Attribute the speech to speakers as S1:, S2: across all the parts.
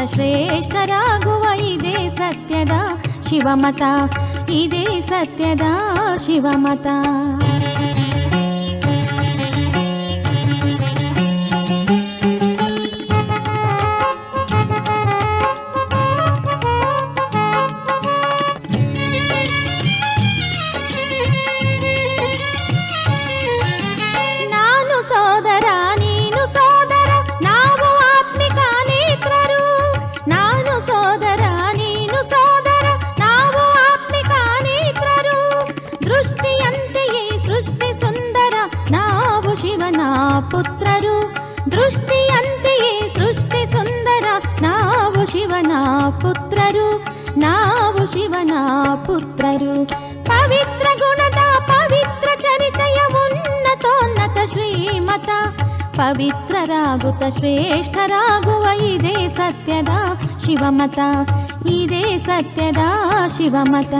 S1: ಭಕ್ತ ಶ್ರೇಷ್ಠರಾಗುವ ಇದೇ ಸತ್ಯದ ಶಿವಮತ ಇದೇ ಸತ್ಯದ ಶಿವಮತ ಶಿವಮತ ಇದೇ ಸತ್ಯದ ಶಿವಮತ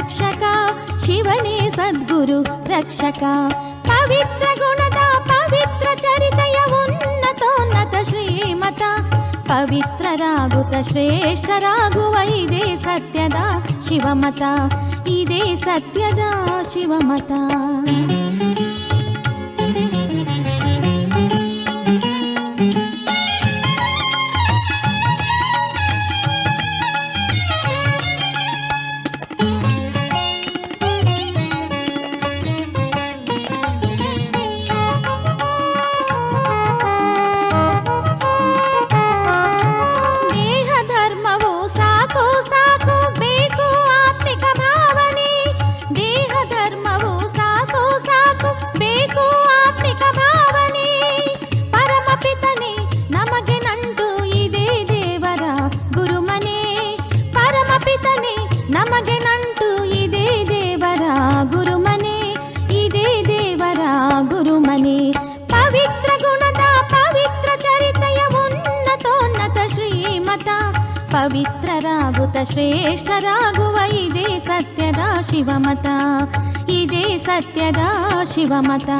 S1: రక్షక శివనే సద్గురు రక్షక. పవిత్ర గుణద పవిత్ర చరితయ ఉన్నతోన్నత శ్రీమత. పవిತ್ರ ರಾಗುತ ಶ್ರೇಷ್ಠ ರಾಗುವ ಇದೇ ಸತ್ಯದ ಶಿವಮತ ಇದೇ ಸತ್ಯದ ಶಿವಮತ ಪವಿತ್ರರಾಗುತ್ತ ಶ್ರೇಷ್ಠರಾಗುವ ಇದೇ ಸತ್ಯದ ಶಿವಮತ ಇದೇ ಸತ್ಯದ ಶಿವಮತ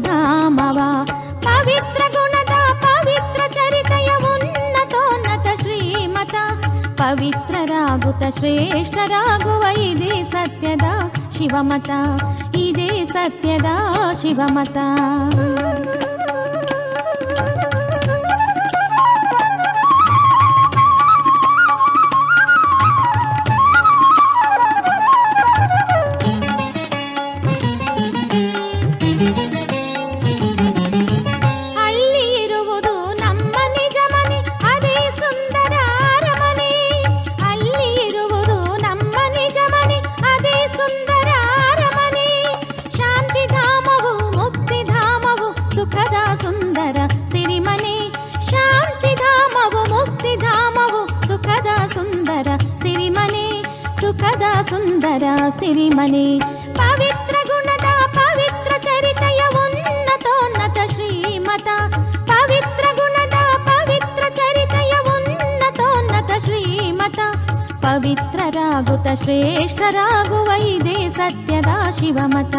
S1: ధామవా పవిత్ర గుణద పవిత్ర చరితయ ఉన్నతోన్నత శ్రీమత. పవిತ್ರ రాగుత ಶ್ರೇಷ್ಠ ರಾಗುವ ಇದೇ ಸತ್ಯದ ಶಿವಮತ ಇದೇ ಸತ್ಯದ ಶಿವಮತ ಸಿರಿಮನೆ ಪವಿತ್ರ ಗುಣದ ಪವಿತ್ರ ಚರಿತೆಯ ಉನ್ನತೋನ್ನತ ಶ್ರೀಮತ ಪವಿತ್ರ ಗುಣದ ಪವಿತ್ರ ಚರಿತೆಯ ಉನ್ನತೋನ್ನತ ಶ್ರೀಮತ ಪವಿತ್ರರಾಗುತ್ತ ಶ್ರೇಷ್ಠರಾಗುವ ಇದೇ ಸತ್ಯದ ಶಿವಮತ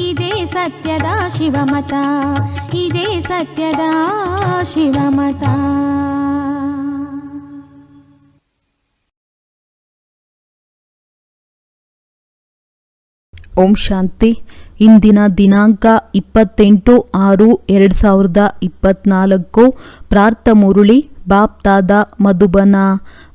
S1: ಇದೇ ಸತ್ಯದ ಶಿವಮತ ಇದೇ ಸತ್ಯದ ಶಿವಮತ
S2: ಓಂ ಶಾಂತಿ. ಇಂದಿನ ದಿನಾಂಕ ಇಪ್ಪತ್ತೆಂಟು ಆರು ಎರಡು ಸಾವಿರದ ಇಪ್ಪತ್ನಾಲ್ಕು. ಪ್ರಾರ್ಥ ಮುರುಳಿ, ಬಾಪ್ತಾದ ಮಧುಬನ.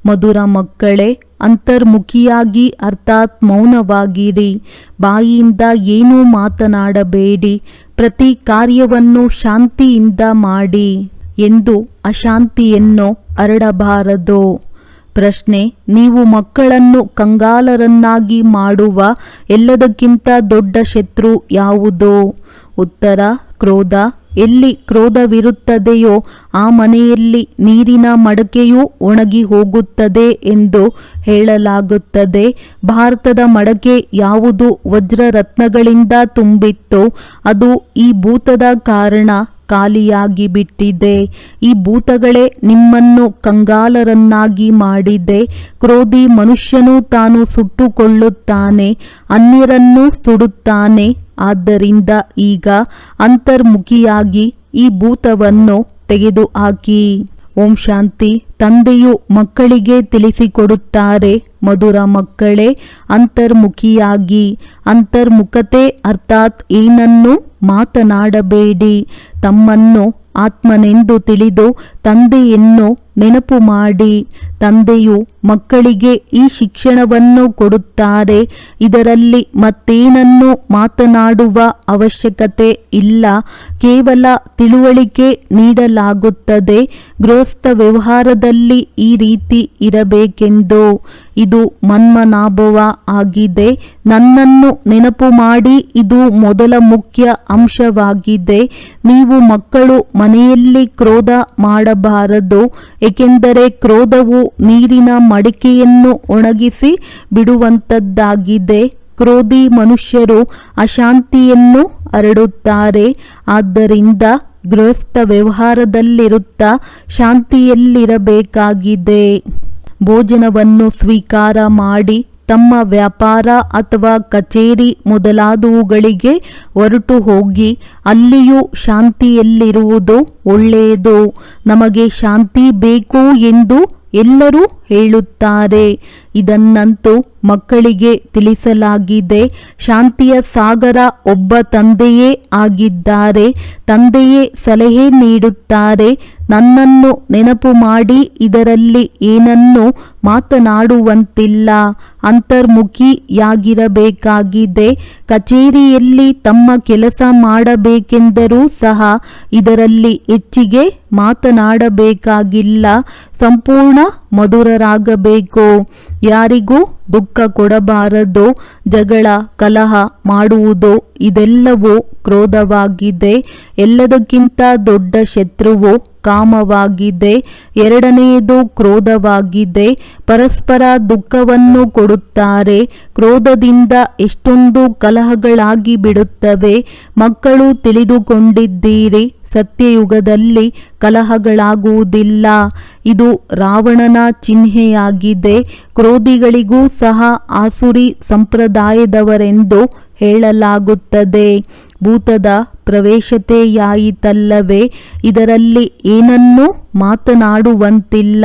S2: ಮಧುರ ಮಕ್ಕಳೇ, ಅಂತರ್ಮುಖಿಯಾಗಿ ಅರ್ಥಾತ್ ಮೌನವಾಗಿರಿ. ಬಾಯಿಯಿಂದ ಏನೂ ಮಾತನಾಡಬೇಡಿ. ಪ್ರತಿ ಕಾರ್ಯವನ್ನು ಶಾಂತಿಯಿಂದ ಮಾಡಿ. ಎಂದು ಅಶಾಂತಿಯನ್ನು ಹರಡಬಾರದು ಪ್ರಶ್ನೆ, ನೀವು ಮಕ್ಕಳನ್ನು ಕಂಗಾಲರನ್ನಾಗಿ ಮಾಡುವ ಎಲ್ಲದಕ್ಕಿಂತ ದೊಡ್ಡ ಶತ್ರು ಯಾವುದು? ಉತ್ತರ, ಕ್ರೋಧ. ಎಲ್ಲಿ ಕ್ರೋಧವಿರುತ್ತದೆಯೋ ಆ ಮನೆಯಲ್ಲಿ ನೀರಿನ ಮಡಕೆಯೂ ಒಣಗಿ ಹೋಗುತ್ತದೆ ಎಂದು ಹೇಳಲಾಗುತ್ತದೆ. ಭಾರತದ ಮಡಕೆ ಯಾವುದು ವಜ್ರರತ್ನಗಳಿಂದ ತುಂಬಿತ್ತು ಅದು ಈ ಭೂತದ ಕಾರಣ. ಖಾಲಿಯಾಗಿ ಬಿಟ್ಟಿದೆ. ಈ ಭೂತಗಳೇ ನಿಮ್ಮನ್ನು ಕಂಗಾಲರನ್ನಾಗಿ ಮಾಡಿದೆ. ಕ್ರೋಧಿ ಮನುಷ್ಯನು ತಾನು ಸುಟ್ಟುಕೊಳ್ಳುತ್ತಾನೆ, ಅನ್ಯರನ್ನು ಸುಡುತ್ತಾನೆ. ಆದ್ದರಿಂದ ಈಗ ಅಂತರ್ಮುಖಿಯಾಗಿ ಈ ಭೂತವನ್ನು ತೆಗೆದುಹಾಕಿ. ಓಂ ಶಾಂತಿ. ತಂದೆಯು ಮಕ್ಕಳಿಗೆ ತಿಳಿಸಿಕೊಡುತ್ತಾರೆ, ಮಧುರ ಮಕ್ಕಳೇ, ಅಂತರ್ಮುಖಿಯಾಗಿ. ಅಂತರ್ಮುಖತೆ ಅರ್ಥಾತ್ ಏನನ್ನು? ಮಾತನಾಡಬೇಡಿ. ತಮ್ಮನ್ನು ಆತ್ಮನೆಂದು ತಿಳಿದು ತಂದೆಯನ್ನು ನೆನಪು ಮಾಡಿ, ತಂದೆಯು ಮಕ್ಕಳಿಗೆ ಈ ಶಿಕ್ಷಣವನ್ನು ಕೊಡುತ್ತಾರೆ. ಇದರಲ್ಲಿ ಮತ್ತೇನನ್ನು ಮಾತನಾಡುವ ಅವಶ್ಯಕತೆ ಇಲ್ಲ. ಕೇವಲ ತಿಳುವಳಿಕೆ ನೀಡಲಾಗುತ್ತದೆ. ಗೃಹಸ್ಥ ವ್ಯವಹಾರದಲ್ಲಿ ಈ ರೀತಿ ಇರಬೇಕೆಂದು. ಇದು ಮನ್ಮನಾಭವ ಆಗಿದೆ. ನನ್ನನ್ನು ನೆನಪು ಮಾಡಿ, ಇದು ಮೊದಲ ಮುಖ್ಯ ಅಂಶವಾಗಿದೆ. ನೀವು ಮಕ್ಕಳು ಮನೆಯಲ್ಲಿ ಕ್ರೋಧ ಮಾಡಬಾರದು. ಏಕೆಂದರೆ ಕ್ರೋಧವು ನೀರಿನ ಮಡಿಕೆಯನ್ನು ಒಣಗಿಸಿ ಬಿಡುವಂತದ್ದಾಗಿದೆ. ಕ್ರೋಧಿ ಮನುಷ್ಯರು ಅಶಾಂತಿಯನ್ನು ಹರಡುತ್ತಾರೆ. ಆದ್ದರಿಂದ ಗೃಹಸ್ಥ ವ್ಯವಹಾರದಲ್ಲಿರುತ್ತಾ ಶಾಂತಿಯಲ್ಲಿರಬೇಕಾಗಿದೆ. ಭೋಜನವನ್ನು ಸ್ವೀಕಾರ ಮಾಡಿ ತಮ್ಮ ವ್ಯಾಪಾರ ಅಥವಾ ಕಚೇರಿ ಮೊದಲಾದವುಗಳಿಗೆ ಹೊರಟು ಹೋಗಿ ಅಲ್ಲಿಯೂ ಶಾಂತಿಯಲ್ಲಿರುವುದು ಒಳ್ಳೆಯದು. ನಮಗೆ ಶಾಂತಿ ಬೇಕು ಎಂದು ಎಲ್ಲರೂ ಹೇಳುತ್ತಾರೆ. ಇದನ್ನಂತೂ ಮಕ್ಕಳಿಗೆ ತಿಳಿಸಲಾಗಿದೆ. ಶಾಂತಿಯ ಸಾಗರ ಒಬ್ಬ ತಂದೆಯೇ ಆಗಿದ್ದಾರೆ. ತಂದೆಯೇ ಸಲಹೆ ನೀಡುತ್ತಾರೆ. ನನ್ನನ್ನು ನೆನಪು ಮಾಡಿ ಇದರಲ್ಲಿ ಏನನ್ನು ಮಾತನಾಡುವಂತಿಲ್ಲ. ಅಂತರ್ಮುಖಿಯಾಗಿರಬೇಕಾಗಿದೆ. ಕಚೇರಿಯಲ್ಲಿ ತಮ್ಮ ಕೆಲಸ ಮಾಡಬೇಕೆಂದರೂ ಸಹ ಇದರಲ್ಲಿ ಹೆಚ್ಚಿಗೆ ಮಾತನಾಡಬೇಕಾಗಿಲ್ಲ. ಸಂಪೂರ್ಣ ಮಧುರರಾಗಬೇಕು. ಯಾರಿಗೂ ದುಃಖ ಕೊಡಬಾರದು. ಜಗಳ ಕಲಹ ಮಾಡುವುದು ಇದೆಲ್ಲವೂ ಕ್ರೋಧವಾಗಿದೆ. ಎಲ್ಲದಕ್ಕಿಂತ ದೊಡ್ಡ ಶತ್ರುವು ಕಾಮವಾಗಿದೆ ಎರಡನೆಯದು ಕ್ರೋಧವಾಗಿದೆ ಪರಸ್ಪರ ದುಃಖವನ್ನು ಕೊಡುತ್ತಾರೆ, ಕ್ರೋಧದಿಂದ ಎಷ್ಟೊಂದು ಕಲಹಗಳಾಗಿ ಬಿಡುತ್ತವೆ. ಮಕ್ಕಳು ತಿಳಿದುಕೊಂಡಿದ್ದೀರಿ, ಸತ್ಯಯುಗದಲ್ಲಿ ಕಲಹಗಳಾಗುವುದಿಲ್ಲ. ಇದು ರಾವಣನ ಚಿಹ್ನೆಯಾಗಿದೆ. ಕ್ರೋಧಿಗಳಿಗೂ ಸಹ ಆಸುರಿ ಸಂಪ್ರದಾಯದವರೆಂದು ಹೇಳಲಾಗುತ್ತದೆ. ಭೂತದ ಪ್ರವೇಶತೆಯಾಯಿತಲ್ಲವೇ ಇದರಲ್ಲಿ ಏನನ್ನೂ ಮಾತನಾಡುವಂತಿಲ್ಲ.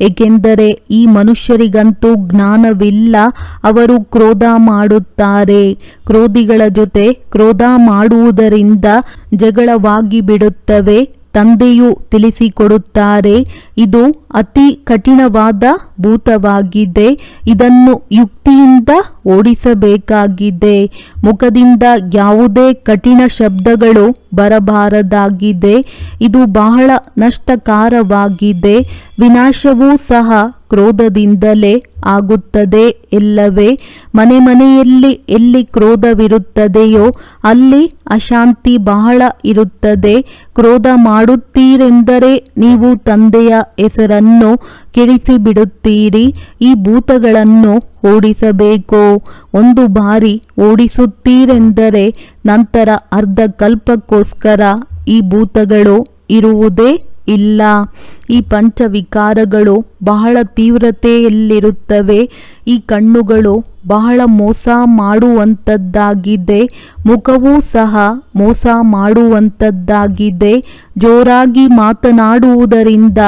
S2: ಏಕೆಂದರೆ ಈ ಮನುಷ್ಯರಿಗಂತೂ ಜ್ಞಾನವಿಲ್ಲ. ಅವರು ಕ್ರೋಧ ಮಾಡುತ್ತಾರೆ. ಕ್ರೋಧಿಗಳ ಜೊತೆ ಕ್ರೋಧ ಮಾಡುವುದರಿಂದ ಜಗಳವಾಗಿ ಬಿಡುತ್ತವೆ ತಂದೆಯು ತಿಳಿಸಿಕೊಡುತ್ತಾರೆ, ಇದು ಅತಿ ಕಠಿಣವಾದ ಭೂತವಾಗಿದೆ, ಇದನ್ನು ಯುಕ್ತಿಯಿಂದ ಓಡಿಸಬೇಕಾಗಿದೆ. ಮುಖದಿಂದ ಯಾವುದೇ ಕಠಿಣ ಶಬ್ದಗಳು ಬರಬಾರದಾಗಿದೆ, ಇದು ಬಹಳ ನಷ್ಟಕಾರವಾಗಿದೆ, ವಿನಾಶವೂ ಸಹ ಕ್ರೋಧದಿಂದಲೇ ಆಗುತ್ತದೆ ಎಲ್ಲವೇ? ಮನೆ ಮನೆಯಲ್ಲಿ ಎಲ್ಲಿ ಕ್ರೋಧವಿರುತ್ತದೆಯೋ ಅಲ್ಲಿ ಅಶಾಂತಿ ಬಹಳ ಇರುತ್ತದೆ. ಕ್ರೋಧ ಮಾಡುತ್ತೀರೆಂದರೆ ನೀವು ತಂದೆಯ ಹೆಸರನ್ನು ಕೆಡಿಸಿಬಿಡುತ್ತೀರಿ. ಈ ಭೂತಗಳನ್ನು ಓಡಿಸಬೇಕು? ಒಂದು ಬಾರಿ ಓಡಿಸುತ್ತೀರೆಂದರೆ ನಂತರ ಅರ್ಧ ಕಲ್ಪಕ್ಕೋಸ್ಕರ ಈ ಭೂತಗಳು ಇರುವುದೇ? ಇಲ್ಲ. ಈ ಪಂಚವಿಕಾರಗಳು ಬಹಳ ತೀವ್ರತೆಯಲ್ಲಿರುತ್ತವೆ. ಈ ಕಣ್ಣುಗಳು ಬಹಳ ಮೋಸ ಮಾಡುವಂಥದ್ದಾಗಿದೆ ಮುಖವೂ ಸಹ ಮೋಸ ಮಾಡುವಂಥದ್ದಾಗಿದೆ ಜೋರಾಗಿ ಮಾತನಾಡುವುದರಿಂದ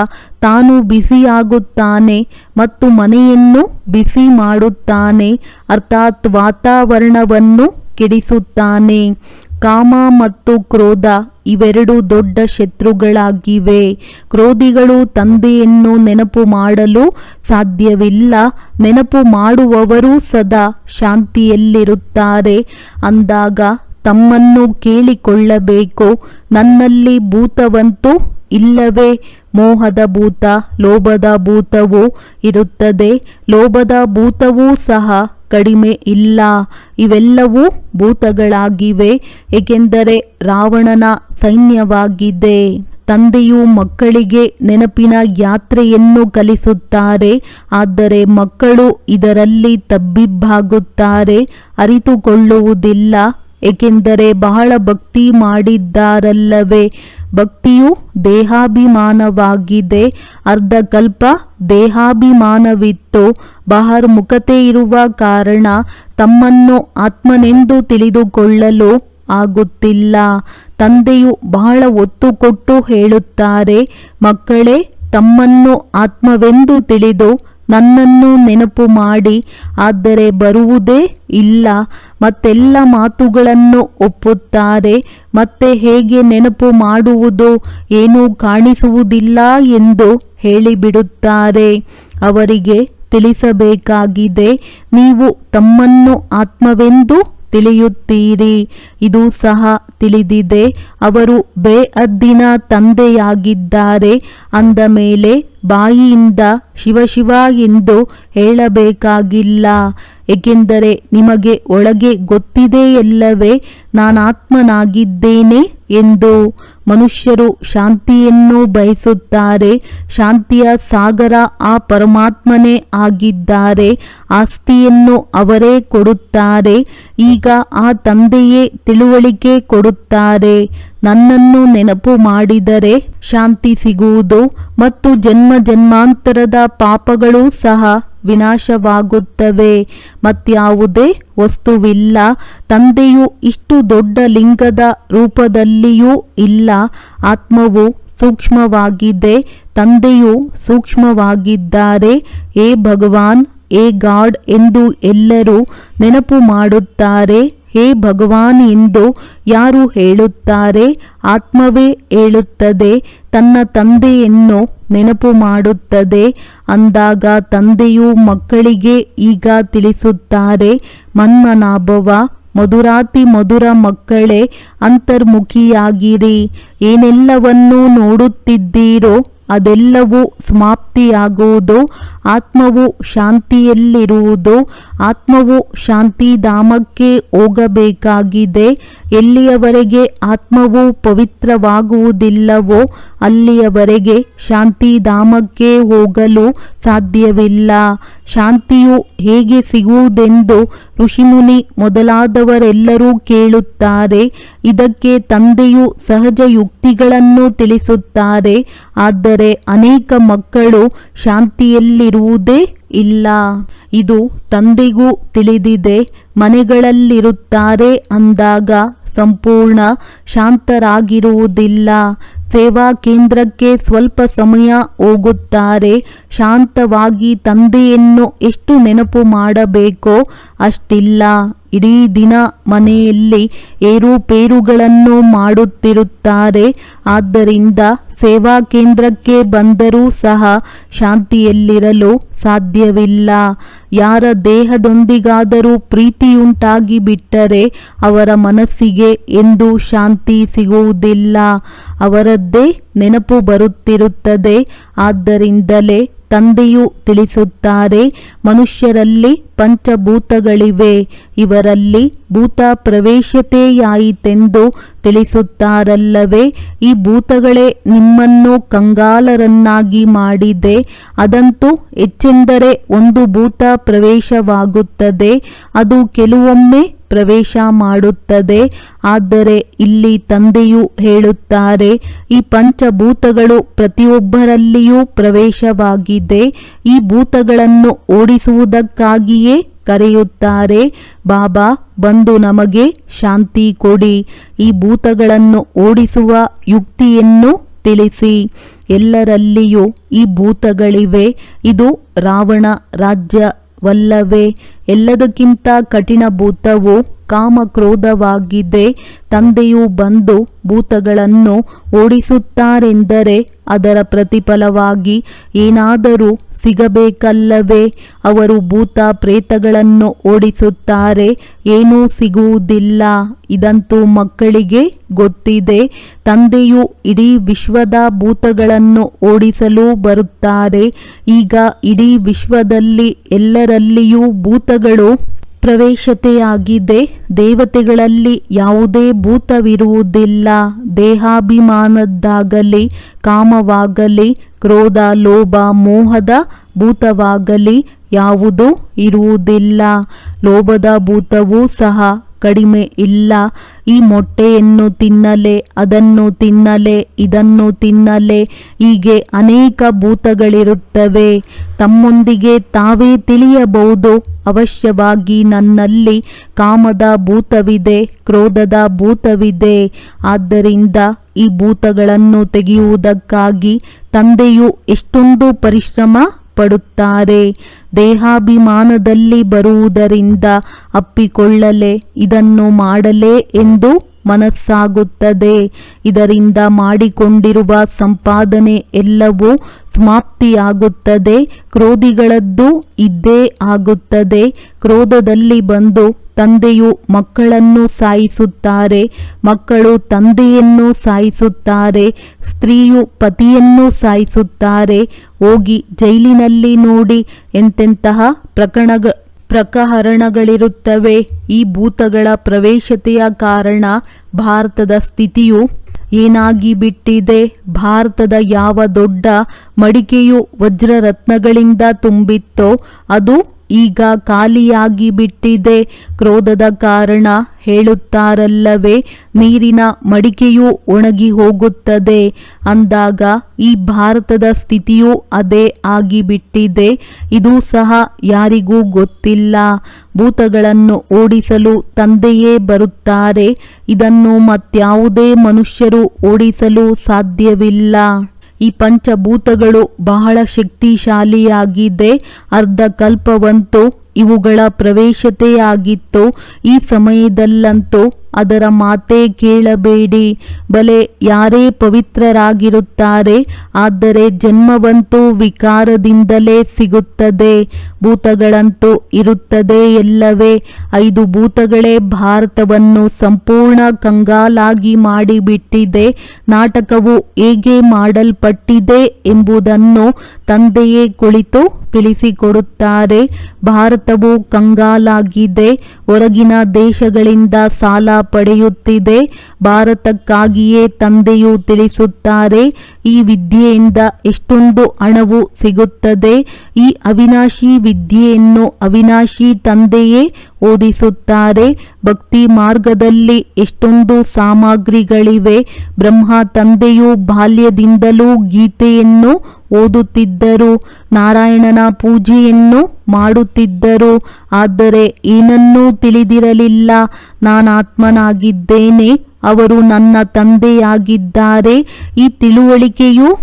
S2: ತಾನು ಬಿಸಿಯಾಗುತ್ತಾನೆ ಮತ್ತು ಮನೆಯನ್ನು ಬಿಸಿ ಮಾಡುತ್ತಾನೆ. ಅರ್ಥಾತ್ ವಾತಾವರಣವನ್ನು ಕೆಡಿಸುತ್ತಾನೆ. ಕಾಮ ಮತ್ತು ಕ್ರೋಧ ಇವೆರಡು ದೊಡ್ಡ ಶತ್ರುಗಳಾಗಿವೆ. ಕ್ರೋಧಿಗಳು ತಂದೆಯನ್ನು ನೆನಪು ಮಾಡಲು ಸಾಧ್ಯವಿಲ್ಲ. ನೆನಪು ಮಾಡುವವರು ಸದಾ ಶಾಂತಿಯಲ್ಲಿರುತ್ತಾರೆ. ಅಂದಾಗ ತಮ್ಮನ್ನು ಕೇಳಿಕೊಳ್ಳಬೇಕು. ನನ್ನಲ್ಲಿ ಭೂತವಂತೂ ಇಲ್ಲವೇ? ಮೋಹದ ಭೂತ, ಲೋಭದ ಭೂತವೂ ಇರುತ್ತದೆ. ಲೋಭದ ಭೂತವೂ ಸಹ ಕಡಿಮೆ ಇಲ್ಲ. ಇವೆಲ್ಲವೂ ಭೂತಗಳಾಗಿವೆ, ಏಕೆಂದರೆ ರಾವಣನ ಸೈನ್ಯವಾಗಿದೆ. ತಂದೆಯು ಮಕ್ಕಳಿಗೆ ನೆನಪಿನ ಯಾತ್ರೆಯನ್ನು ಕಲಿಸುತ್ತಾರೆ, ಆದರೆ ಮಕ್ಕಳು ಇದರಲ್ಲಿ ತಬ್ಬಿಬ್ಬಾಗುತ್ತಾರೆ, ಅರಿತುಕೊಳ್ಳುವುದಿಲ್ಲ, ಏಕೆಂದರೆ ಬಹಳ ಭಕ್ತಿ ಮಾಡಿದ್ದಾರಲ್ಲವೇ. ಭಕ್ತಿಯು ದೇಹಾಭಿಮಾನವಾಗಿದೆ. ಅರ್ಧಕಲ್ಪ ದೇಹಾಭಿಮಾನವಿತ್ತು. ಬಹಿರ್ಮುಖತೆ ಇರುವ ಕಾರಣ ತಮ್ಮನ್ನು ಆತ್ಮನೆಂದು ತಿಳಿದುಕೊಳ್ಳಲು ಆಗುತ್ತಿಲ್ಲ. ತಂದೆಯು ಬಹಳ ಒತ್ತು ಕೊಟ್ಟು ಹೇಳುತ್ತಾರೆ, ಮಕ್ಕಳೇ, ತಮ್ಮನ್ನು ಆತ್ಮವೆಂದು ತಿಳಿದು ನನ್ನನ್ನು ನೆನಪು ಮಾಡಿ, ಆದರೆ ಬರುವುದೇ ಇಲ್ಲ. ಮತ್ತೆಲ್ಲ ಮಾತುಗಳನ್ನು ಒಪ್ಪುತ್ತಾರೆ. ಮತ್ತೆ ಹೇಗೆ ನೆನಪು ಮಾಡುವುದು? ಏನೂ ಕಾಣಿಸುವುದಿಲ್ಲ ಎಂದು ಹೇಳಿಬಿಡುತ್ತಾರೆ. ಅವರಿಗೆ ತಿಳಿಸಬೇಕಾಗಿದೆ, ನೀವು ತಮ್ಮನ್ನು ಆತ್ಮವೆಂದು ತಿಳಿಯುತ್ತೀರಿ. ಇದು ಸಹ ತಿಳಿದಿದೆ. ಅವರು ಬೇಅದ್ದಿನ ತಂದೆಯಾಗಿದ್ದಾರೆ. ಅಂದ ಮೇಲೆ ಬಾಯಿಯಿಂದ ಶಿವಶಿವ ಎಂದು ಹೇಳಬೇಕಾಗಿಲ್ಲ. ಏಕೆಂದರೆ ನಿಮಗೆ ಒಳಗೆ ಗೊತ್ತಿದೆಯಲ್ಲವೇ? ನಾನಾತ್ಮನಾಗಿದ್ದೇನೆ. ಎಂದು ಮನುಷ್ಯರು ಶಾಂತಿಯನ್ನು ಬಯಸುತ್ತಾರೆ. ಶಾಂತಿಯ ಸಾಗರ ಆ ಪರಮಾತ್ಮನೇ ಆಗಿದ್ದಾರೆ. ಆಸ್ತಿಯನ್ನು ಅವರೇ ಕೊಡುತ್ತಾರೆ. ಈಗ ಆ ತಂದೆಯೇ ತಿಳುವಳಿಕೆ ಕೊಡುತ್ತಾರೆ. ನನ್ನನ್ನು ನೆನಪು ಮಾಡಿದರೆ ಶಾಂತಿ ಸಿಗುವುದು ಮತ್ತು ಜನ್ಮ ಜನ್ಮಾಂತರದ ಪಾಪಗಳು ಸಹ ವಿನಾಶವಾಗುತ್ತವೆ. ಮತ್ಯಾವುದೇ ವಸ್ತುವಿಲ್ಲ. ತಂದೆಯು ಇಷ್ಟು ದೊಡ್ಡ ಲಿಂಗದ ರೂಪದಲ್ಲಿಯೂ ಇಲ್ಲ. ಆತ್ಮವು ಸೂಕ್ಷ್ಮವಾಗಿದೆ. ತಂದೆಯು ಸೂಕ್ಷ್ಮವಾಗಿದ್ದಾರೆ. ಏ ಭಗವಾನ್, ಏ ಗಾಡ್ ಎಂದು ಎಲ್ಲರೂ ನೆನಪು ಮಾಡುತ್ತಾರೆ. ಹೇ ಭಗವಾನ್ ಎಂದು ಯಾರು ಹೇಳುತ್ತಾರೆ? ಆತ್ಮವೇ ಹೇಳುತ್ತದೆ, ತನ್ನ ತಂದೆಯನ್ನು ನೆನಪು ಮಾಡುತ್ತದೆ. ಅಂದಾಗ ತಂದೆಯು ಮಕ್ಕಳಿಗೆ ಈಗ ತಿಳಿಸುತ್ತಾರೆ, ಮನ್ಮನಾಭವ, ಮಧುರಾತಿ ಮಧುರ ಮಕ್ಕಳೇ, ಅಂತರ್ಮುಖಿಯಾಗಿರಿ. ಏನೆಲ್ಲವನ್ನೂ ನೋಡುತ್ತಿದ್ದೀರೋ ಅದೆಲ್ಲವೂ ಸಮಾಪ್ತಿಯಾಗುವುದು. ಆತ್ಮವು ಶಾಂತಿಯಲ್ಲಿರುವುದು, ಆತ್ಮವು ಶಾಂತಿಧಾಮಕ್ಕೆ ಹೋಗಬೇಕಾಗಿದೆ. ಎಲ್ಲಿಯವರೆಗೆ ಆತ್ಮವು ಪವಿತ್ರವಾಗುವುದಿಲ್ಲವೋ, ಅಲ್ಲಿಯವರೆಗೆ ಶಾಂತಿಧಾಮಕ್ಕೆ ಹೋಗಲು ಸಾಧ್ಯವಿಲ್ಲ. ಶಾಂತಿಯು ಹೇಗೆ ಸಿಗುವುದೆಂದು ಋಷಿಮುನಿ ಮೊದಲಾದವರೆಲ್ಲರೂ ಕೇಳುತ್ತಾರೆ. ಇದಕ್ಕೆ ತಂದೆಯು ಸಹಜ ಯುಕ್ತಿಗಳನ್ನು ತಿಳಿಸುತ್ತಾರೆ. ಆದರೆ ಅನೇಕ ಮಕ್ಕಳು ಶಾಂತಿಯಲ್ಲಿರುವುದೇ ಇಲ್ಲ. ಇದು ತಂದೆಗೂ ತಿಳಿದಿದೆ, ಮನೆಗಳಲ್ಲಿರುತ್ತಾರೆ ಅಂದಾಗ ಸಂಪೂರ್ಣ ಶಾಂತರಾಗಿರುವುದಿಲ್ಲ. ಸೇವಾ ಕೇಂದ್ರಕ್ಕೆ ಸ್ವಲ್ಪ ಸಮಯ ಹೋಗುತ್ತಾರೆ, ಶಾಂತವಾಗಿ ತಂದೆಯನ್ನು ಎಷ್ಟು ನೆನಪು ಮಾಡಬೇಕೋ ಅಷ್ಟಿಲ್ಲ. ಇಡೀ ದಿನ ಮನೆಯಲ್ಲಿ ಏರುಪೇರುಗಳನ್ನು ಮಾಡುತ್ತಿರುತ್ತಾರೆ. ಆದ್ದರಿಂದ ಸೇವಾ ಕೇಂದ್ರಕ್ಕೆ ಬಂದರೂ ಸಹ ಶಾಂತಿಯಲ್ಲಿರಲು ಸಾಧ್ಯವಿಲ್ಲ. ಯಾರ ದೇಹದೊಂದಿಗಾದರೂ ಪ್ರೀತಿಯುಂಟಾಗಿ ಬಿಟ್ಟರೆ ಅವರ ಮನಸ್ಸಿಗೆ ಎಂದು ಶಾಂತಿ ಸಿಗುವುದಿಲ್ಲ. ಅವರದ್ದೇ ನೆನಪು ಬರುತ್ತಿರುತ್ತದೆ. ಆದ್ದರಿಂದಲೇ ತಂದೆಯು ತಿಳಿಸುತ್ತಾರೆ, ಮನುಷ್ಯರಲ್ಲಿ ಪಂಚಭೂತಗಳಿವೆ, ಇವರಲ್ಲಿ ಭೂತ ಪ್ರವೇಶತೆಯಾಯಿತೆಂದು ತಿಳಿಸುತ್ತಾರಲ್ಲವೇ, ಈ ಭೂತಗಳೇ ನಿಮ್ಮನ್ನು ಕಂಗಾಲರನ್ನಾಗಿ ಮಾಡಿದೆ, ಅದಂತೂ ಹೆಚ್ಚೆಂದರೆ ಒಂದು ಭೂತ ಪ್ರವೇಶವಾಗುತ್ತದೆ ಅದು ಕೆಲವೊಮ್ಮೆ ಪ್ರವೇಶ ಮಾಡುತ್ತದೆ. ಆದರೆ ಇಲ್ಲಿ ತಂದೆಯು ಹೇಳುತ್ತಾರೆ, ಈ ಪಂಚಭೂತಗಳು ಪ್ರತಿಯೊಬ್ಬರಲ್ಲಿಯೂ ಪ್ರವೇಶವಾಗಿದೆ. ಈ ಭೂತಗಳನ್ನು ಓಡಿಸುವುದಕ್ಕಾಗಿಯೇ ಕರೆಯುತ್ತಾರೆ, ಬಾಬಾ, ಬಂದು ನಮಗೆ ಶಾಂತಿ ಕೊಡಿ. ಈ ಭೂತಗಳನ್ನು ಓಡಿಸುವ ಯುಕ್ತಿಯನ್ನು ತಿಳಿಸಿ. ಎಲ್ಲರಲ್ಲಿಯೂ ಈ ಭೂತಗಳಿವೆ. ಇದು ರಾವಣ ರಾಜ್ಯವಲ್ಲವೇ ಎಲ್ಲದಕ್ಕಿಂತ ಕಠಿಣ ಭೂತವು ಕಾಮಕ್ರೋಧವಾಗಿದೆ. ತಂದೆಯು ಬಂದು ಭೂತಗಳನ್ನು ಓಡಿಸುತ್ತಾರೆಂದರೆ ಅದರ ಪ್ರತಿಫಲವಾಗಿ ಏನಾದರೂ ಸಿಗಬೇಕಲ್ಲವೇ? ಅವರು ಭೂತ ಪ್ರೇತಗಳನ್ನು ಓಡಿಸುತ್ತಾರೆ. ಏನೂ ಸಿಗುವುದಿಲ್ಲ. ಇದಂತೂ ಮಕ್ಕಳಿಗೆ ಗೊತ್ತಿದೆ. ತಂದೆಯು ಇಡೀ ವಿಶ್ವದ ಭೂತಗಳನ್ನು ಓಡಿಸಲು ಬರುತ್ತಾರೆ. ಈಗ ಇಡೀ ವಿಶ್ವದಲ್ಲಿ ಎಲ್ಲರಲ್ಲಿಯೂ ಭೂತಗಳು ಪ್ರವೇಶತೆಯಾಗಿದೆ. ದೇವತೆಗಳಲ್ಲಿ ಯಾವುದೇ ಭೂತವಿರುವುದಿಲ್ಲ. ದೇಹಾಭಿಮಾನದ್ದಾಗಲಿ, ಕಾಮವಾಗಲಿ, ಕ್ರೋಧ, ಲೋಭ, ಮೋಹದ ಭೂತವಾಗಲಿ ಯಾವುದೂ ಇರುವುದಿಲ್ಲ. ಲೋಭದ ಭೂತವೂ ಸಹ ಕಡಿಮೆ ಇಲ್ಲ. ಈ ಮೊಟ್ಟೆಯನ್ನು ತಿನ್ನಲೆ, ಅದನ್ನು ತಿನ್ನಲೆ, ಇದನ್ನು ತಿನ್ನಲೆ. ಹೀಗೆ ಅನೇಕ ಭೂತಗಳಿರುತ್ತವೆ. ತಮ್ಮೊಂದಿಗೆ ತಾವೇ ತಿಳಿಯಬಹುದು. ಅವಶ್ಯವಾಗಿ ನನ್ನಲ್ಲಿ ಕಾಮದ ಭೂತವಿದೆ, ಕ್ರೋಧದ ಭೂತವಿದೆ. ಆದ್ದರಿಂದ ಈ ಭೂತಗಳನ್ನು ತೆಗೆಯುವುದಕ್ಕಾಗಿ ತಂದೆಯು ಎಷ್ಟೊಂದು ಪರಿಶ್ರಮ ಪಡುತ್ತಾರೆ ದೇಹಾಭಿಮಾನದಲ್ಲಿ ಬರುವುದರಿಂದ ಅಪ್ಪಿಕೊಳ್ಳಲೆ ಇದನ್ನು ಮಾಡಲೇ ಎಂದು ಮನಸ್ಸಾಗುತ್ತದೆ. ಇದರಿಂದ ಮಾಡಿಕೊಂಡಿರುವ ಸಂಪಾದನೆ ಎಲ್ಲವೂ ಸಮಾಪ್ತಿಯಾಗುತ್ತದೆ. ಕ್ರೋಧಿಗಳದ್ದು ಇದ್ದೇ ಆಗುತ್ತದೆ. ಕ್ರೋಧದಲ್ಲಿ ಬಂದು ತಂದೆಯು ಮಕ್ಕಳನ್ನು ಸಾಯಿಸುತ್ತಾರೆ. ಮಕ್ಕಳು ತಂದೆಯನ್ನು ಸಾಯಿಸುತ್ತಾರೆ. ಸ್ತ್ರೀಯು ಪತಿಯನ್ನು ಸಾಯಿಸುತ್ತಾರೆ. ಹೋಗಿ ಜೈಲಿನಲ್ಲಿ ನೋಡಿ ಎಂತೆಂತಹ ಪ್ರಕರಣ ಪ್ರಕಹರಣಗಳಿರುತ್ತವೆ. ಈ ಭೂತಗಳ ಪ್ರವೇಶತೆಯ ಕಾರಣ ಭಾರತದ ಸ್ಥಿತಿಯು ಏನಾಗಿ ಬಿಟ್ಟಿದೆ ಭಾರತದ ಯಾವ ದೊಡ್ಡ ಮಡಿಕೆಯು ವಜ್ರರತ್ನಗಳಿಂದ ತುಂಬಿತ್ತೋ, ಅದು ಈಗ ಖಾಲಿಯಾಗಿ ಬಿಟ್ಟಿದೆ. ಕ್ರೋಧದ ಕಾರಣ ಹೇಳುತ್ತಾರಲ್ಲವೇ, ನೀರಿನ ಮಡಿಕೆಯು ಒಣಗಿ ಹೋಗುತ್ತದೆ. ಅಂದಾಗ ಈ ಭಾರತದ ಸ್ಥಿತಿಯೂ ಅದೇ ಆಗಿಬಿಟ್ಟಿದೆ ಇದು ಸಹ ಯಾರಿಗೂ ಗೊತ್ತಿಲ್ಲ. ಭೂತಗಳನ್ನು ಓಡಿಸಲು ತಂದೆಯೇ ಬರುತ್ತಾರೆ. ಇದನ್ನು ಮತ್ಯಾವುದೇ ಮನುಷ್ಯರು ಓಡಿಸಲು ಸಾಧ್ಯವಿಲ್ಲ. ಈ ಪಂಚಭೂತಗಳು ಬಹಳ ಶಕ್ತಿಶಾಲಿಯಾಗಿದೆ. ಅರ್ಧ ಕಲ್ಪವಂತೂ ಇವುಗಳ ಪ್ರವೇಶತೆಯಾಗಿತ್ತು. ಈ ಸಮಯದಲ್ಲಂತೂ ಅದರ ಮಾತೇ ಕೇಳಬೇಡಿ. ಬಲೆ ಯಾರೇ ಪವಿತ್ರರಾಗಿರುತ್ತಾರೆ, ಆದರೆ ಜನ್ಮವಂತೂ ವಿಕಾರದಿಂದಲೇ ಸಿಗುತ್ತದೆ. ಭೂತಗಳಂತೂ ಇರುತ್ತದೆ ಎಲ್ಲವೇ. ಐದು ಭೂತಗಳೇ ಭಾರತವನ್ನು ಸಂಪೂರ್ಣ ಕಂಗಾಲಾಗಿ ಮಾಡಿಬಿಟ್ಟಿದೆ. ನಾಟಕವು ಹೇಗೆ ಮಾಡಲ್ಪಟ್ಟಿದೆ ಎಂಬುದನ್ನು ತಂದೆಯೇ ಕುಳಿತು ತಿಳಿಸಿಕೊಡುತ್ತಾರೆ ಭಾರತವು ಕಂಗಾಲಾಗಿದೆ. ಹೊರಗಿನ ದೇಶಗಳಿಂದ ಸಾಲ ಪಡೆಯುತ್ತಿದೆ. ಭಾರತಕ್ಕಾಗಿಯೇ ತಂದೆಯು ತಿಳಿಸುತ್ತಾರೆ. ಈ ವಿದ್ಯೆಯಿಂದ ಎಷ್ಟೊಂದು ಹಣವು ಸಿಗುತ್ತದೆ. ಈ ಅವಿನಾಶಿ ವಿದ್ಯೆಯನ್ನು ಅವಿನಾಶಿ ತಂದೆಯೇ ಓದಿಸುತ್ತಾರೆ. ಭಕ್ತಿ ಮಾರ್ಗದಲ್ಲಿ ಎಷ್ಟೊಂದು ಸಾಮಗ್ರಿಗಳಿವೆ. ಬ್ರಹ್ಮ ತಂದೆಯು ಬಾಲ್ಯದಿಂದಲೂ ಗೀತೆಯನ್ನು ಓದುತ್ತಿದ್ದರು. ನಾರಾಯಣನ ಪೂಜೆಯನ್ನು ಮಾಡುತ್ತಿದ್ದರು. ಆದರೆ ಏನನ್ನೂ ತಿಳಿದಿರಲಿಲ್ಲ. ನಾನಾತ್ಮನಾಗಿದ್ದೇನೆ. ಅವರು ನನ್ನ ತಂದೆಯಾಗಿದ್ದಾರೆ. ಈ ತಿಳುವಳಿಕೆಯೂ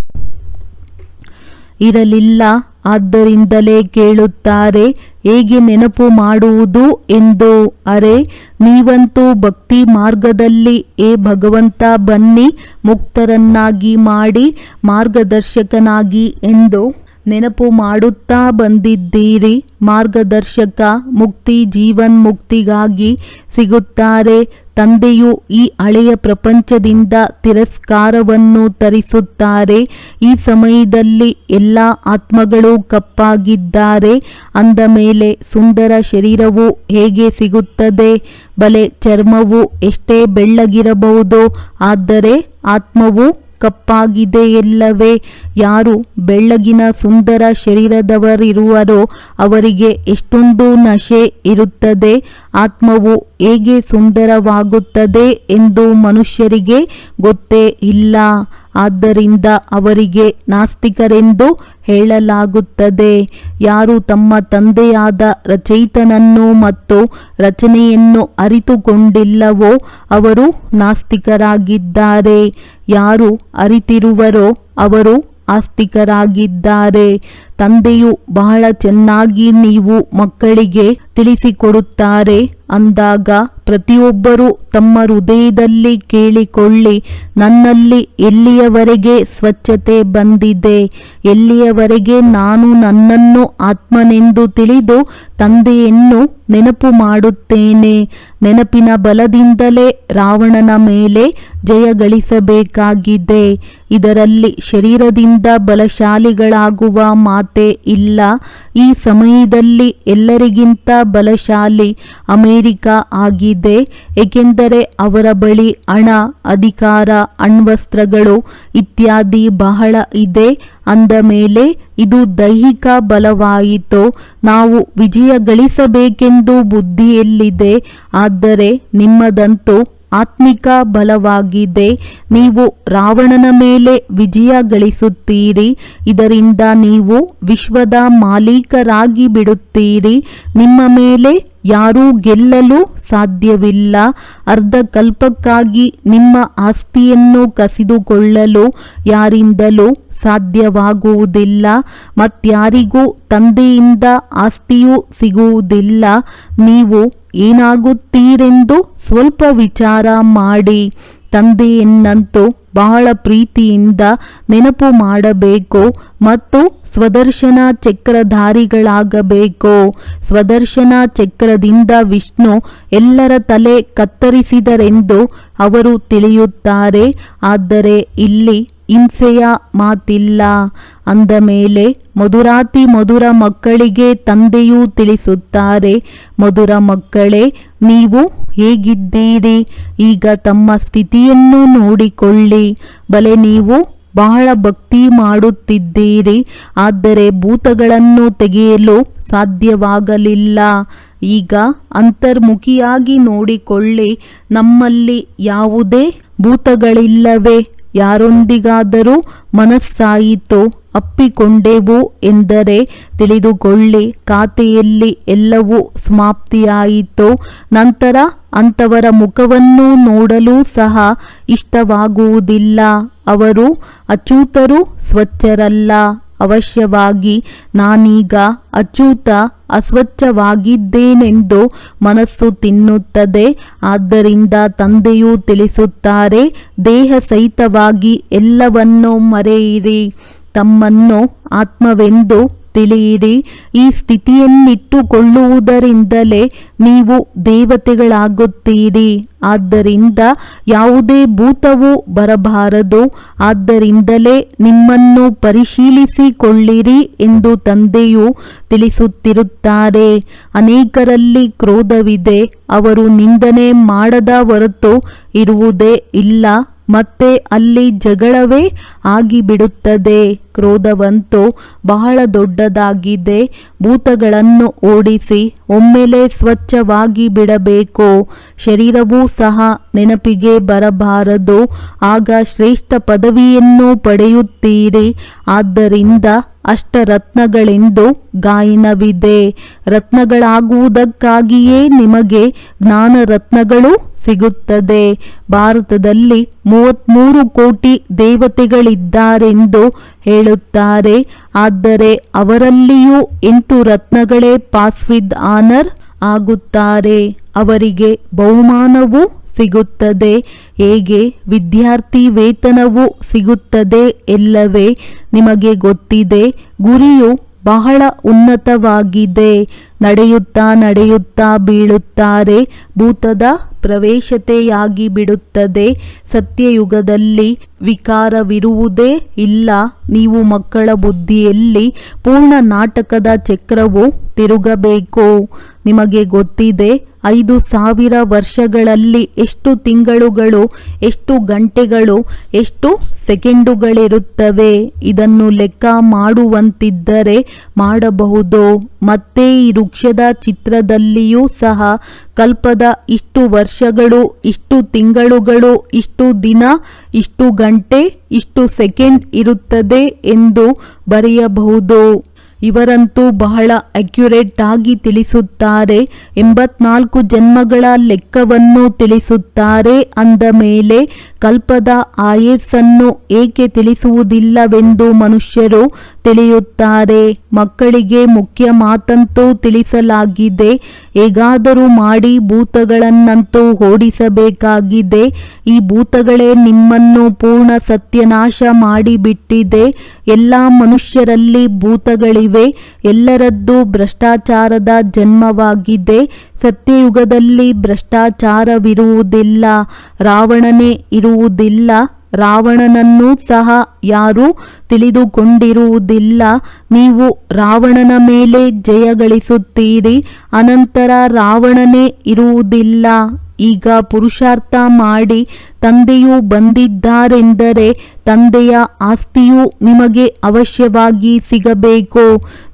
S2: ಇರಲಿಲ್ಲ. ಆದ್ದರಿಂದಲೇ ಕೇಳುತ್ತಾರೆ, ಹೇಗೆ ನೆನಪು ಮಾಡುವುದು ಎಂದು. ಅರೆ, ನೀವಂತೂ ಭಕ್ತಿ ಮಾರ್ಗದಲ್ಲಿ ಏ ಭಗವಂತ ಬನ್ನಿ, ಮುಕ್ತರನ್ನಾಗಿ ಮಾಡಿ, ಮಾರ್ಗದರ್ಶಕನಾಗಿ ಎಂದು. ನೆನಪು ಮಾಡುತ್ತಾ ಬಂದಿದ್ದೀರಿ. ಮಾರ್ಗದರ್ಶಕ, ಮುಕ್ತಿ, ಜೀವನ್ ಮುಕ್ತಿಗಾಗಿ ಸಿಗುತ್ತಾರೆ. ತಂದೆಯು ಈ ಹಳೆಯ ಪ್ರಪಂಚದಿಂದ ತಿರಸ್ಕಾರವನ್ನು ತರಿಸುತ್ತಾರೆ. ಈ ಸಮಯದಲ್ಲಿ ಎಲ್ಲ ಆತ್ಮಗಳು ಕಪ್ಪಾಗಿದ್ದಾರೆ. ಅಂದ ಮೇಲೆ ಸುಂದರ ಶರೀರವು ಹೇಗೆ ಸಿಗುತ್ತದೆ? ಬಲೆ ಚರ್ಮವು ಎಷ್ಟೇ ಬೆಳ್ಳಗಿರಬಹುದು, ಆದರೆ ಆತ್ಮವು ಕಪ್ಪಾಗಿದೆಯಲ್ಲವೇ ಯಾರು ಬೆಳ್ಳಗಿನ ಸುಂದರ ಶರೀರದವರಿರುವರೋ ಅವರಿಗೆ ಎಷ್ಟೊಂದು ನಶೆ ಇರುತ್ತದೆ. ಆತ್ಮವು ಹೇಗೆ ಸುಂದರವಾಗುತ್ತದೆ ಎಂದು ಮನುಷ್ಯರಿಗೆ ಗೊತ್ತೇ ಇಲ್ಲ. ಆದ್ದರಿಂದ ಅವರಿಗೆ ನಾಸ್ತಿಕರೆಂದು ಹೇಳಲಾಗುತ್ತದೆ. ಯಾರು ತಮ್ಮ ತಂದೆಯಾದ ರಚಯಿತನನ್ನು ಮತ್ತು ರಚನೆಯನ್ನು ಅರಿತುಕೊಂಡಿಲ್ಲವೋ ಅವರು ನಾಸ್ತಿಕರಾಗಿದ್ದಾರೆ. ಯಾರು ಅರಿತಿರುವರೋ ಅವರು ಆಸ್ತಿಕರಾಗಿದ್ದಾರೆ. ತಂದೆಯು ಬಹಳ ಚೆನ್ನಾಗಿ ನೀವು ಮಕ್ಕಳಿಗೆ ತಿಳಿಸಿಕೊಡುತ್ತಾರೆ. ಅಂದಾಗ ಪ್ರತಿಯೊಬ್ಬರೂ ತಮ್ಮ ಹೃದಯದಲ್ಲಿ ಕೇಳಿಕೊಳ್ಳಿ, ನನ್ನಲ್ಲಿ ಎಲ್ಲಿಯವರೆಗೆ ಸ್ವಚ್ಛತೆ ಬಂದಿದೆ, ಎಲ್ಲಿಯವರೆಗೆ ನಾನು ನನ್ನನ್ನು ಆತ್ಮನೆಂದು ತಿಳಿದು ತಂದೆಯನ್ನು ನೆನಪು ಮಾಡುತ್ತೇನೆ. ನೆನಪಿನ ಬಲದಿಂದಲೇ ರಾವಣನ ಮೇಲೆ ಜಯ ಗಳಿಸಬೇಕಾಗಿದೆ ಇದರಲ್ಲಿ ಶರೀರದಿಂದ ಬಲಶಾಲಿಗಳಾಗುವ ಮಾತೆ ಇಲ್ಲ. ಈ ಸಮಯದಲ್ಲಿ ಎಲ್ಲರಿಗಿಂತ ಬಲಶಾಲಿ ಅಮೇರಿಕ ಆಗಿದೆ. ಏಕೆಂದರೆ ಅವರ ಬಳಿ ಹಣ, ಅಧಿಕಾರ, ಅಣ್ವಸ್ತ್ರಗಳು ಇತ್ಯಾದಿ ಬಹಳ ಇದೆ. ಅಂದ ಮೇಲೆ, ಇದು ದೈಹಿಕ ಬಲವಾಯಿತು. ನಾವು ವಿಜಯ ಗಳಿಸಬೇಕೆಂದು ಬುದ್ಧಿಯಲ್ಲಿದೆ. ಆದರೆ ನಿಮ್ಮದಂತೂ ಆತ್ಮಿಕ ಬಲವಾಗಿದೆ ನೀವು ರಾವಣನ ಮೇಲೆ ವಿಜಯ ಗಳಿಸುತ್ತೀರಿ. ಇದರಿಂದ ನೀವು ವಿಶ್ವದ ಮಾಲೀಕರಾಗಿ ಬಿಡುತ್ತೀರಿ. ನಿಮ್ಮ ಮೇಲೆ ಯಾರೂ ಗೆಲ್ಲಲು ಸಾಧ್ಯವಿಲ್ಲ. ಅರ್ಧ ಕಲ್ಪಕ್ಕಾಗಿ ನಿಮ್ಮ ಆಸ್ತಿಯನ್ನು ಕಸಿದುಕೊಳ್ಳಲು ಯಾರಿಂದಲೂ ಸಾಧ್ಯವಾಗುವುದಿಲ್ಲ. ಮತ್ಯಾರಿಗೂ ತಂದೆಯಿಂದ ಆಸ್ತಿಯೂ ಸಿಗುವುದಿಲ್ಲ. ನೀವು ಏನಾಗುತ್ತೀರೆಂದು ಸ್ವಲ್ಪ ವಿಚಾರ ಮಾಡಿ. ತಂದೆಯನ್ನಂತೂ ಬಹಳ ಪ್ರೀತಿಯಿಂದ ನೆನಪು ಮಾಡಬೇಕು ಮತ್ತು ಸ್ವದರ್ಶನ ಚಕ್ರಧಾರಿಗಳಾಗಬೇಕು. ಸ್ವದರ್ಶನ ಚಕ್ರದಿಂದ ವಿಷ್ಣು ಎಲ್ಲರ ತಲೆ ಕತ್ತರಿಸಿದರೆಂದು ಅವರು ತಿಳಿಯುತ್ತಾರೆ. ಆದರೆ ಇಲ್ಲಿ ಹಿಂಸೆಯ ಮಾತಿಲ್ಲ. ಅಂದ ಮೇಲೆ ಮಧುರಾತಿ ಮಧುರ ಮಕ್ಕಳಿಗೆ ತಂದೆಯೂ ತಿಳಿಸುತ್ತಾರೆ, ಮಧುರ ಮಕ್ಕಳೇ, ನೀವು ಹೇಗಿದ್ದೀರಿ? ಈಗ ತಮ್ಮ ಸ್ಥಿತಿಯನ್ನು ನೋಡಿಕೊಳ್ಳಿ. ಬಲೆ ನೀವು ಬಹಳ ಭಕ್ತಿ ಮಾಡುತ್ತಿದ್ದೀರಿ. ಆದರೆ ಭೂತಗಳನ್ನು ತೆಗೆಯಲು ಸಾಧ್ಯವಾಗಲಿಲ್ಲ. ಈಗ ಅಂತರ್ಮುಖಿಯಾಗಿ ನೋಡಿಕೊಳ್ಳಿ. ನಮ್ಮಲ್ಲಿ ಯಾವುದೇ ಭೂತಗಳಿಲ್ಲವೇ? ಯಾರೊಂದಿಗಾದರೂ ಮನಸ್ಸಾಯಿತೋ ಅಪ್ಪಿಕೊಂಡೆವು ಎಂದರೆ ತಿಳಿದುಕೊಳ್ಳಿ, ಖಾತೆಯಲ್ಲಿ ಎಲ್ಲವೂ ಸಮಾಪ್ತಿಯಾಯಿತು, ನಂತರ ಅಂಥವರ ಮುಖವನ್ನು ನೋಡಲು ಸಹ ಇಷ್ಟವಾಗುವುದಿಲ್ಲ. ಅವರು ಅಚೂತರು ಸ್ವಚ್ಛರಲ್ಲ. ಅವಶ್ಯವಾಗಿ. ನಾನೀಗ ಅಚೂತ ಅಸ್ವಚ್ಛವಾಗಿದ್ದೇನೆಂದು ಮನಸ್ಸು ತಿನ್ನುತ್ತದೆ. ಆದ್ದರಿಂದ ತಂದೆಯು ತಿಳಿಸುತ್ತಾರೆ ದೇಹ ಸಹಿತವಾಗಿ ಎಲ್ಲವನ್ನೂ ಮರೆಯಿರಿ. ತಮ್ಮನ್ನು ಆತ್ಮವೆಂದು ತಿಳಿಯಿರಿ. ಈ ಸ್ಥಿತಿಯನ್ನಿಟ್ಟುಕೊಳ್ಳುವುದರಿಂದಲೇ ನೀವು ದೇವತೆಗಳಾಗುತ್ತೀರಿ. ಆದ್ದರಿಂದ ಯಾವುದೇ ಭೂತವು ಬರಬಾರದು. ಆದ್ದರಿಂದಲೇ ನಿಮ್ಮನ್ನು ಪರಿಶೀಲಿಸಿಕೊಳ್ಳಿರಿ ಎಂದು ತಂದೆಯು ತಿಳಿಸುತ್ತಿರುತ್ತಾರೆ. ಅನೇಕರಲ್ಲಿ ಕ್ರೋಧವಿದೆ. ಅವರು ನಿಂದನೆ ಮಾಡದ ಹೊರತು ಇರುವುದೇ ಇಲ್ಲ. ಮತ್ತೆ ಅಲ್ಲಿ ಜಗಳವೇ ಆಗಿಬಿಡುತ್ತದೆ. ಕ್ರೋಧವಂತೂ ಬಹಳ ದೊಡ್ಡದಾಗಿದೆ. ಭೂತಗಳನ್ನು ಓಡಿಸಿ ಒಮ್ಮೆಲೆ ಸ್ವಚ್ಛವಾಗಿ ಬಿಡಬೇಕು. ಶರೀರವೂ ಸಹ ನೆನಪಿಗೆ ಬರಬಾರದು. ಆಗ ಶ್ರೇಷ್ಠ ಪದವಿಯನ್ನು ಪಡೆಯುತ್ತೀರಿ. ಆದ್ದರಿಂದ ಅಷ್ಟರತ್ನಗಳೆಂದು ಗಾಯನವಿದೆ. ರತ್ನಗಳಾಗುವುದಕ್ಕಾಗಿಯೇ ನಿಮಗೆ ಜ್ಞಾನ ರತ್ನಗಳು ಸಿಗುತ್ತದೆ. ಭಾರತದಲ್ಲಿ ಮೂವತ್ಮೂರು ಕೋಟಿ ದೇವತೆಗಳಿದ್ದಾರೆಂದು ಹೇಳುತ್ತಾರೆ. ಆದರೆ ಅವರಲ್ಲಿಯೂ ಎಂಟು ರತ್ನಗಳೇ ಪಾಸ್ ವಿದ್ ಆನರ್ ಆಗುತ್ತಾರೆ. ಅವರಿಗೆ ಬಹುಮಾನವು ಸಿಗುತ್ತದೆ. ಹೇಗೆ? ವಿದ್ಯಾರ್ಥಿ ವೇತನವು ಸಿಗುತ್ತದೆ ಎಲ್ಲವೇ? ನಿಮಗೆ ಗೊತ್ತಿದೆ, ಗುರಿಯು ಬಹಳ ಉನ್ನತವಾಗಿದೆ. ನಡೆಯುತ್ತಾ ನಡೆಯುತ್ತಾ ಬೀಳುತ್ತಾರೆ ಭೂತದ ಪ್ರವೇಶತೆಯಾಗಿ ಬಿಡುತ್ತದೆ ಸತ್ಯಯುಗದಲ್ಲಿ ವಿಕಾರವಿರುವುದೇ ಇಲ್ಲ. ನೀವು ಮಕ್ಕಳ ಬುದ್ಧಿಯಲ್ಲಿ ಪೂರ್ಣ ನಾಟಕದ ಚಕ್ರವು ತಿರುಗಬೇಕು. ನಿಮಗೆ ಗೊತ್ತಿದೆ ಐದು ಸಾವಿರ ವರ್ಷಗಳಲ್ಲಿ ಎಷ್ಟು ತಿಂಗಳುಗಳು, ಎಷ್ಟು ಗಂಟೆಗಳು, ಎಷ್ಟು ಸೆಕೆಂಡುಗಳಿರುತ್ತವೆ? ಇದನ್ನು ಲೆಕ್ಕ ಮಾಡುವಂತಿದ್ದರೆ ಮಾಡಬಹುದು. ಮತ್ತೆ ಈ ವೃಕ್ಷದ ಚಿತ್ರದಲ್ಲಿಯೂ ಸಹ ಕಲ್ಪದ ಇಷ್ಟು ವರ್ಷಗಳು, ಇಷ್ಟು ತಿಂಗಳುಗಳು, ಇಷ್ಟು ದಿನ, ಇಷ್ಟು ಗಂಟೆ, ಇಷ್ಟು ಸೆಕೆಂಡ್ ಇರುತ್ತದೆ ಎಂದು ಬರೆಯಬಹುದು. ಇವರಂತೂ ಬಹಳ ಅಕ್ಯುರೇಟ್ ಆಗಿ ತಿಳಿಸುತ್ತಾರೆ. ಎಂಬತ್ನಾಲ್ಕು ಜನ್ಮಗಳ ಲೆಕ್ಕವನ್ನು ತಿಳಿಸುತ್ತಾರೆ. ಅಂದ ಮೇಲೆ ಕಲ್ಪದ ಆಯಸ್ಸನ್ನು ಏಕೆ ತಿಳಿಸುವುದಿಲ್ಲವೆಂದು ಮನುಷ್ಯರು ತಿಳಿಯುತ್ತಾರೆ. ಮಕ್ಕಳಿಗೆ ಮುಖ್ಯ ಮಾತಂತೂ ತಿಳಿಸಲಾಗಿದೆ. ಹೇಗಾದರೂ ಮಾಡಿ ಭೂತಗಳನ್ನಂತೂ ಓಡಿಸಬೇಕಾಗಿದೆ. ಈ ಭೂತಗಳೇ ನಿಮ್ಮನ್ನು ಪೂರ್ಣ ಸತ್ಯನಾಶ ಮಾಡಿಬಿಟ್ಟಿದೆ. ಎಲ್ಲ ಮನುಷ್ಯರಲ್ಲಿ ಭೂತಗಳಿವೆ. ಎಲ್ಲರದ್ದು ಭ್ರಷ್ಟಾಚಾರದ ಜನ್ಮವಾಗಿದೆ. ಸತ್ಯಯುಗದಲ್ಲಿ ಭ್ರಷ್ಟಾಚಾರವಿರುವುದಿಲ್ಲ. ರಾವಣನೇ ಇರುವುದಿಲ್ಲ. ರಾವಣನನ್ನೂ ಸಹ ಯಾರೂ ತಿಳಿದುಕೊಂಡಿರುವುದಿಲ್ಲ. ನೀವು ರಾವಣನ ಮೇಲೆ ಜಯ ಗಳಿಸುತ್ತೀರಿ, ಅನಂತರ ರಾವಣನೇ ಇರುವುದಿಲ್ಲ. ಈಗ ಪುರುಷಾರ್ಥ ಮಾಡಿ ತಂದೆಯು ಬಂದಿದ್ದಾರೆಂದರೆ ತಂದೆಯ ಆಸ್ತಿಯು ನಿಮಗೆ ಅವಶ್ಯವಾಗಿ ಸಿಗಬೇಕು.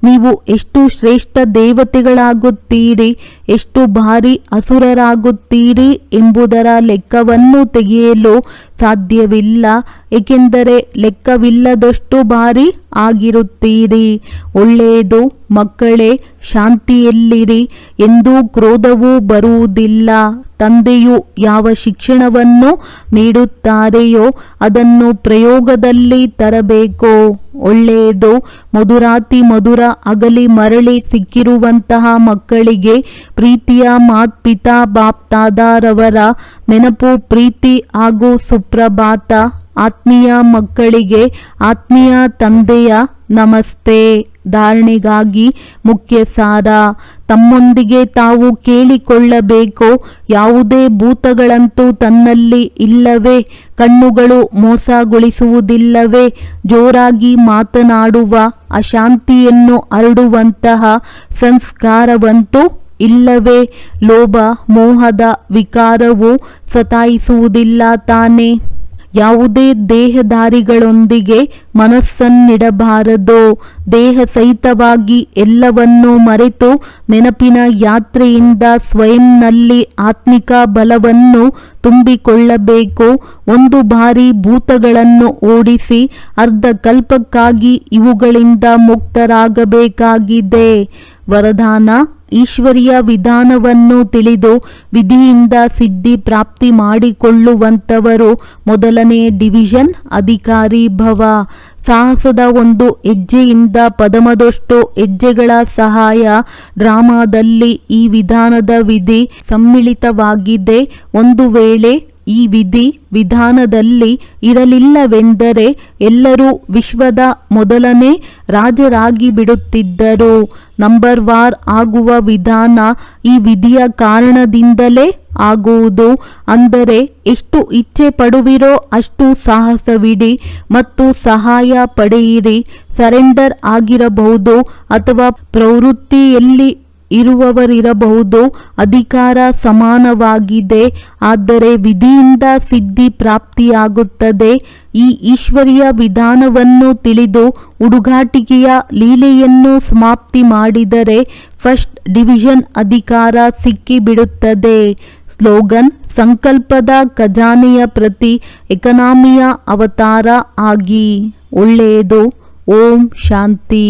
S2: ನೀವು ಎಷ್ಟು ಶ್ರೇಷ್ಠ ದೇವತೆಗಳಾಗುತ್ತೀರಿ, ಎಷ್ಟು ಭಾರಿ ಅಸುರರಾಗುತ್ತೀರಿ ಎಂಬುದರ ಲೆಕ್ಕವನ್ನು ತೆಗೆಯಲು ಸಾಧ್ಯವಿಲ್ಲ. ಏಕೆಂದರೆ ಲೆಕ್ಕವಿಲ್ಲದಷ್ಟು ಬಾರಿ ಆಗಿರುತ್ತೀರಿ. ಒಳ್ಳೆಯದು ಮಕ್ಕಳೇ, ಶಾಂತಿಯಲ್ಲಿರಿ ಎಂದೂ ಕ್ರೋಧವೂ ಬರುವುದಿಲ್ಲ. ತಂದೆಯು ಯಾವ ಶಿಕ್ಷಣವನ್ನು ನೀಡುತ್ತಾರೆಯೋ ಅದನ್ನು ಪ್ರಯೋಗದಲ್ಲಿ ತರಬೇಕು? ಒಳ್ಳೆಯದು. ಮಧುರಾತಿ ಮಧುರ ಅಗಲಿ ಮರಳಿ ಸಿಕ್ಕಿರುವಂತಹ ಮಕ್ಕಳಿಗೆ ಪ್ರೀತಿಯ ಮಾತ್ ಪಿತಾ ಬಾಪ್ತಾದಾರವರ ನೆನಪು, ಪ್ರೀತಿ ಹಾಗೂ ಸುಪ್ರಭಾತ. ಆತ್ಮೀಯ ಮಕ್ಕಳಿಗೆ ಆತ್ಮೀಯ ತಂದೆಯ ನಮಸ್ತೆ. ಧಾರಣೆಗಾಗಿ ಮುಖ್ಯ ಸಾರ ತಮ್ಮೊಂದಿಗೆ ತಾವು ಕೇಳಿಕೊಳ್ಳಬೇಕು, ಯಾವುದೇ ಭೂತಗಳಂತೂ ತನ್ನಲ್ಲಿ ಇಲ್ಲವೇ, ಕಣ್ಣುಗಳು ಮೋಸಗೊಳಿಸುವುದಿಲ್ಲವೇ, ಜೋರಾಗಿ ಮಾತನಾಡುವ ಅಶಾಂತಿಯನ್ನು ಹರಡುವಂತಹ ಸಂಸ್ಕಾರವಂತೂ ಇಲ್ಲವೇ, ಲೋಭ ಮೋಹದ ವಿಕಾರವು ಸತಾಯಿಸುವುದಿಲ್ಲ ತಾನೇ. ಯಾವುದೇ ದೇಹಧಾರಿಗಳೊಂದಿಗೆ ಮನಸ್ಸನ್ನಿಡಬಾರದು ದೇಹ ಸಹಿತವಾಗಿ ಎಲ್ಲವನ್ನೂ ಮರೆತು ನೆನಪಿನ ಯಾತ್ರೆಯಿಂದ ಸ್ವಯಂನಲ್ಲಿ ಆತ್ಮಿಕ ಬಲವನ್ನು ತುಂಬಿಕೊಳ್ಳಬೇಕು. ಒಂದು ಬಾರಿ ಭೂತಗಳನ್ನು ಓಡಿಸಿ ಅರ್ಧ ಕಲ್ಪಕ್ಕಾಗಿ ಇವುಗಳಿಂದ ಮುಕ್ತರಾಗಬೇಕಾಗಿದೆ. ವರದಾನ ಈಶ್ವರಿಯ ವಿಧಾನವನ್ನು ತಿಳಿದು ವಿಧಿಯಿಂದ ಸಿದ್ಧಿ ಪ್ರಾಪ್ತಿ ಮಾಡಿಕೊಳ್ಳುವಂತವರು ಮೊದಲನೇ ಡಿವಿಷನ್ ಅಧಿಕಾರಿ ಭವ. ಸಾಹಸದ ಒಂದು ಹೆಜ್ಜೆಯಿಂದ ಪದಮದಷ್ಟು ಹೆಜ್ಜೆಗಳ ಸಹಾಯ ಡ್ರಾಮಾದಲ್ಲಿ ಈ ವಿಧಾನದ ವಿಧಿ ಸಮ್ಮಿಳಿತವಾಗಿದೆ. ಒಂದು ವೇಳೆ ಈ ವಿಧಿ ವಿಧಾನದಲ್ಲಿ ಇರಲಿಲ್ಲವೆಂದರೆ ಎಲ್ಲರೂ ವಿಶ್ವದ ಮೊದಲನೇ ರಾಜರಾಗಿ ಬಿಡುತ್ತಿದ್ದರು. ನಂಬರ್ ವಾರ್ ಆಗುವ ವಿಧಾನ ಈ ವಿಧಿಯ ಕಾರಣದಿಂದಲೇ ಆಗುವುದು. ಅಂದರೆ ಎಷ್ಟು ಇಚ್ಛೆ ಪಡುವಿರೋ ಅಷ್ಟು ಸಾಹಸವಿಡಿ ಮತ್ತು ಸಹಾಯ ಪಡೆಯಿರಿ. ಸರೆಂಡರ್ ಆಗಿರಬಹುದು ಅಥವಾ ಪ್ರವೃತ್ತಿಯಲ್ಲಿ ಇರುವವರಿರಬಹುದು. ಅಧಿಕಾರ ಸಮಾನವಾಗಿದೆ. ಆದರೆ ವಿಧಿಯಿಂದ ಸಿದ್ಧಿ ಪ್ರಾಪ್ತಿಯಾಗುತ್ತದೆ. ಈ ಈಶ್ವರಿಯ ವಿಧಾನವನ್ನು ತಿಳಿದು ಹುಡುಗಾಟಿಕೆಯ ಲೀಲೆಯನ್ನು ಸಮಾಪ್ತಿ ಮಾಡಿದರೆ ಫಸ್ಟ್ ಡಿವಿಷನ್ ಅಧಿಕಾರ ಸಿಕ್ಕಿಬಿಡುತ್ತದೆ. ಸ್ಲೋಗನ್, ಸಂಕಲ್ಪದ ಖಜಾನೆಯ ಪ್ರತಿ ಎಕನಾಮಿಯ ಅವತಾರ ಆಗಿ. ಒಳ್ಳೆಯದು. ಓಂ ಶಾಂತಿ.